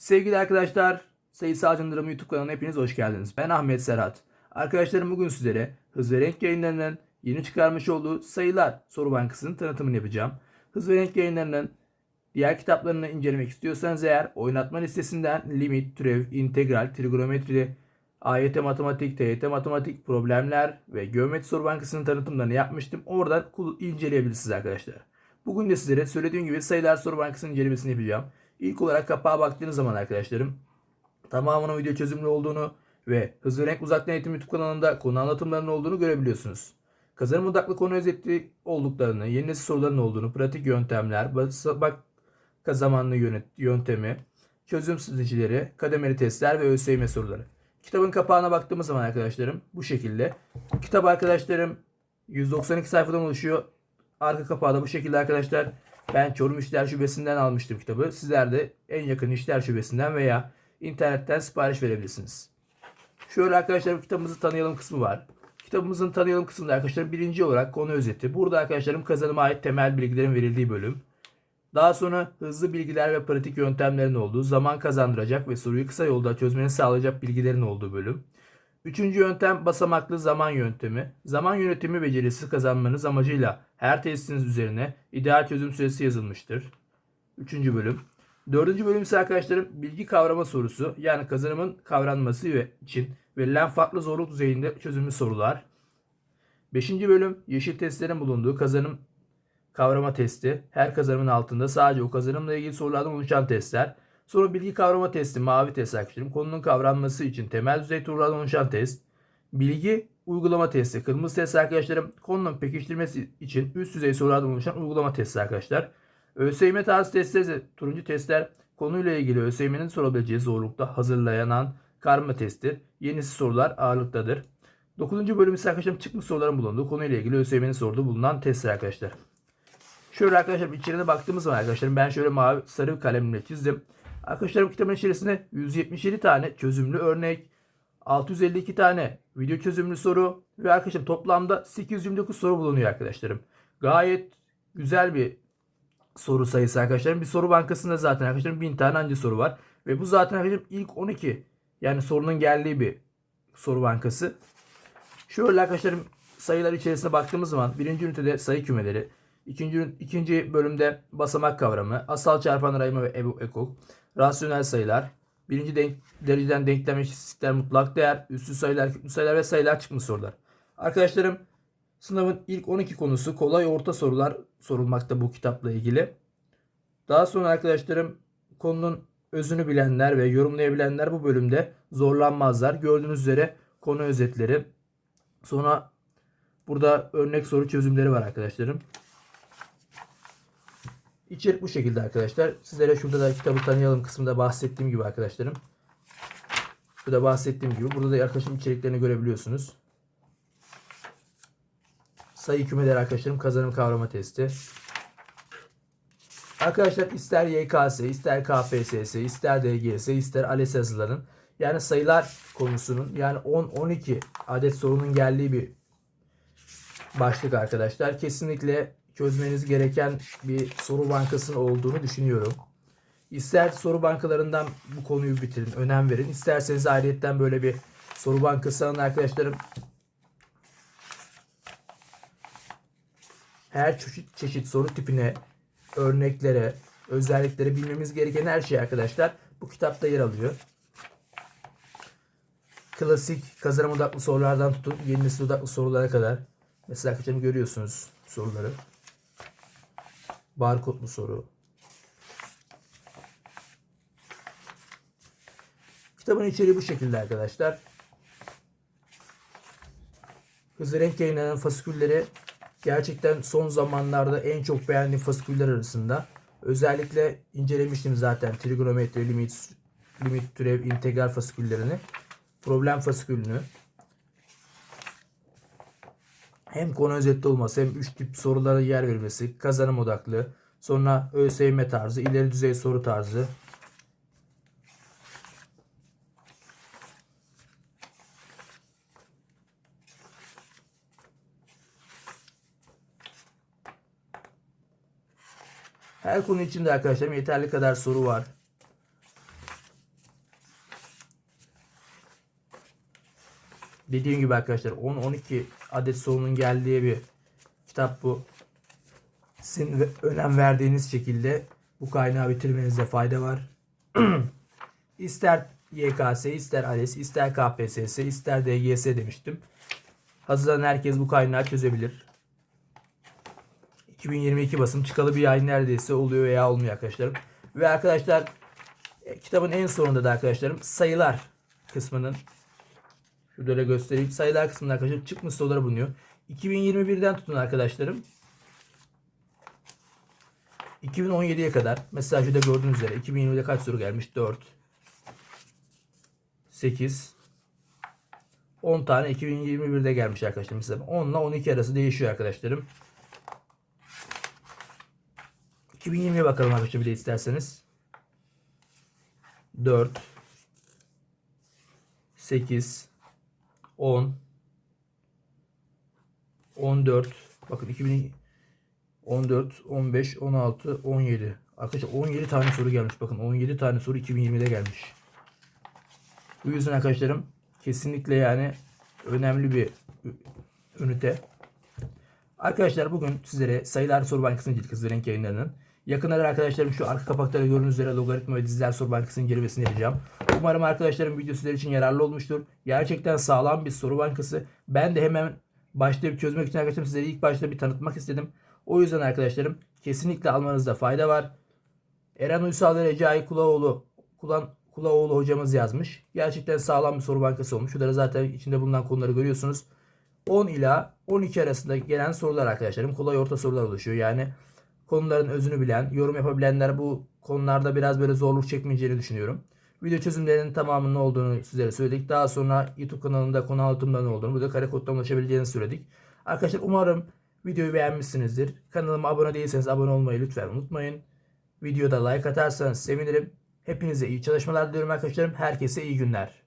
Sevgili arkadaşlar, Sayısal Cındırım YouTube kanalına hepiniz hoş geldiniz. Ben Ahmet Serhat. Arkadaşlarım bugün sizlere Hız ve Renk yayınlarının yeni çıkarmış olduğu sayılar soru bankasının tanıtımını yapacağım. Hız ve Renk yayınlarının diğer kitaplarını incelemek istiyorsanız eğer oynatma listesinden limit, türev, integral, trigonometri, AYT matematik, TYT matematik, problemler ve geometri soru bankasının tanıtımlarını yapmıştım. Oradan inceleyebilirsiniz arkadaşlar. Bugün de sizlere söylediğim gibi sayılar soru bankasının incelemesini yapacağım. İlk olarak kapağa baktığınız zaman arkadaşlarım tamamının video çözümlü olduğunu ve hızlı renk uzaktan eğitim YouTube kanalında konu anlatımlarının olduğunu görebiliyorsunuz. Kazanım odaklı konu özeti olduklarını, yeni nesil soruların olduğunu, pratik yöntemler, basamak zamanlı yöntemi, çözüm stratejileri, kademeli testler ve ÖSYM soruları. Kitabın kapağına baktığımız zaman arkadaşlarım bu şekilde. Kitap arkadaşlarım 192 sayfadan oluşuyor. Arka kapağı da bu şekilde arkadaşlar. Ben Çorum İşler Şubesi'nden almıştım kitabı. Sizler de en yakın İşler Şubesi'nden veya internetten sipariş verebilirsiniz. Şöyle arkadaşlar kitabımızı tanıyalım kısmı var. Kitabımızın tanıyalım kısmında arkadaşlar birinci olarak konu özeti. Burada arkadaşlarım kazanıma ait temel bilgilerin verildiği bölüm. Daha sonra hızlı bilgiler ve pratik yöntemlerin olduğu, zaman kazandıracak ve soruyu kısa yolda çözmeni sağlayacak bilgilerin olduğu bölüm. Üçüncü yöntem basamaklı zaman yöntemi. Zaman yönetimi becerisi kazanmanız amacıyla her testiniz üzerine ideal çözüm süresi yazılmıştır. Üçüncü bölüm. Dördüncü bölüm ise arkadaşlarım bilgi kavrama sorusu. Yani kazanımın kavranması için verilen farklı zorluk düzeyinde çözümlü sorular. Beşinci bölüm yeşil testlerin bulunduğu kazanım kavrama testi. Her kazanımın altında sadece o kazanımla ilgili sorulardan oluşan testler. Sonra bilgi kavrama testi, mavi test arkadaşlarım. Konunun kavranması için temel düzey sorulardan oluşan test. Bilgi uygulama testi, kırmızı test arkadaşlarım. Konunun pekiştirmesi için üst düzey sorulardan oluşan uygulama testi arkadaşlar. ÖSYM tarzı testler ise turuncu testler konuyla ilgili ÖSYM'nin sorabileceği zorlukta hazırlanan karma testi. Yenisi sorular ağırlıktadır. 9. bölüm ise arkadaşlarım çıkmış soruların bulunduğu konuyla ilgili ÖSYM'nin sorduğu bulunan testler arkadaşlar. Şöyle arkadaşlar içeriğine baktığımız zaman arkadaşlarım ben şöyle mavi sarı kalemle çizdim. Arkadaşlarım kitabın içerisinde 177 tane çözümlü örnek, 652 tane video çözümlü soru ve arkadaşlar toplamda 829 soru bulunuyor arkadaşlarım. Gayet güzel bir soru sayısı arkadaşlarım. Bir soru bankasında zaten arkadaşlarım 1000 tane anca soru var. Ve bu zaten arkadaşlarım ilk 12 yani sorunun geldiği bir soru bankası. Şöyle arkadaşlarım sayılar içerisine baktığımız zaman birinci ünitede sayı kümeleri, ikinci, ikinci bölümde basamak kavramı, asal çarpan arayma ve ekok, rasyonel sayılar, birinci denk, dereceden denklem eşitlikler mutlak değer, üstü sayılar, kütlü sayılar ve sayılar çıkmış sorular. Arkadaşlarım sınavın ilk 12 konusu kolay orta sorular sorulmakta bu kitapla ilgili. Daha sonra arkadaşlarım konunun özünü bilenler ve yorumlayabilenler bu bölümde zorlanmazlar. Gördüğünüz üzere konu özetleri. Sonra burada örnek soru çözümleri var arkadaşlarım. İçerik bu şekilde arkadaşlar. Sizlere şurada da kitabı tanıyalım kısmında bahsettiğim gibi arkadaşlarım. Burada bahsettiğim gibi burada da arkadaşım içeriklerini görebiliyorsunuz. Sayı kümeleri arkadaşlarım kazanım kavrama testi. Arkadaşlar ister YKS, ister KPSS, ister DGS, ister ALES yazıların yani sayılar konusunun yani 10-12 adet sorunun geldiği bir başlık arkadaşlar. Kesinlikle çözmeniz gereken bir soru bankasının olduğunu düşünüyorum. İster soru bankalarından bu konuyu bitirin, önem verin. İsterseniz ayrıyetten böyle bir soru bankası alın arkadaşlarım. Her çeşit çeşit soru tipine, örneklere, özelliklere bilmemiz gereken her şey arkadaşlar bu kitapta yer alıyor. Klasik kazanım odaklı sorulardan tutun yeni nesil odaklı sorulara kadar. Mesela arkadaşlarım görüyorsunuz soruları. Barkodlu soru. Kitabın içeriği bu şekilde arkadaşlar. Hızlı renk yayınlanan fasikülleri gerçekten son zamanlarda en çok beğendiğim fasiküller arasında. Özellikle incelemiştim zaten trigonometri, limit, limit türev, integral fasiküllerini. Problem fasikülünü. Hem konu özetli olması hem üç tip sorulara yer verilmesi, kazanım odaklı, sonra ÖSYM tarzı, ileri düzey soru tarzı, Her konu içinde arkadaşlarım yeterli kadar soru var. Dediğim gibi arkadaşlar 10-12 adet sorunun geldiği bir kitap bu. Sizin önem verdiğiniz şekilde bu kaynağı bitirmenizde fayda var. ister YKS, ister ALES, ister KPSS, ister DGS demiştim. Hazırlanan herkes bu kaynağı çözebilir. 2022 basım çıkalı bir ay neredeyse oluyor veya olmuyor arkadaşlarım. Ve arkadaşlar e, kitabın en sonunda da arkadaşlarım sayılar kısmının şurada da göstereyim. Sayılar kısmında arkadaşlar çıkmış soruları bulunuyor. 2021'den tutun arkadaşlarım. 2017'ye kadar mesela şurada gördüğünüz üzere 2020'de kaç soru gelmiş? 4 8 10 tane 2021'de gelmiş arkadaşlar. Mesela 10 ile 12 arası değişiyor arkadaşlarım. 2020'ye bakalım arkadaşlar bir de isterseniz. 4 8 10 14 bakın 2000 14 15 16 17 arkadaşlar 17 tane soru gelmiş bakın 17 tane soru 2020'de gelmiş. Bu yüzden arkadaşlarım kesinlikle yani önemli bir ünite. Arkadaşlar bugün sizlere sayılar soru bankasının cilt kızı renk yayınlarının yakınları arkadaşlarım şu arka kapakta gördüğünüz üzere logaritma ve diziler soru bankasının incelemesini yapacağım. Umarım arkadaşlarım video sizler için yararlı olmuştur. Gerçekten sağlam bir soru bankası. Ben de hemen başlayıp çözmek için arkadaşlarım sizlere ilk başta bir tanıtmak istedim. O yüzden arkadaşlarım kesinlikle almanızda fayda var. Eren Uysal ve Recai Kulaoğlu, Kulan, Kulaoğlu hocamız yazmış. Gerçekten sağlam bir soru bankası olmuş. Şurada zaten içinde bulunan konuları görüyorsunuz. 10 ila 12 arasında gelen sorular arkadaşlarım. Kolay orta sorular oluşuyor. Yani konuların özünü bilen, yorum yapabilenler bu konularda biraz böyle zorluk çekmeyeceğini düşünüyorum. Video çözümlerinin tamamının olduğunu sizlere söyledik. Daha sonra YouTube kanalında konu anlatımlarının olduğunu, burada kare koddan ulaşabileceğinizi söyledik. Arkadaşlar umarım videoyu beğenmişsinizdir. Kanalıma abone değilseniz abone olmayı lütfen unutmayın. Videoda like atarsanız sevinirim. Hepinize iyi çalışmalar diliyorum arkadaşlarım. Herkese iyi günler.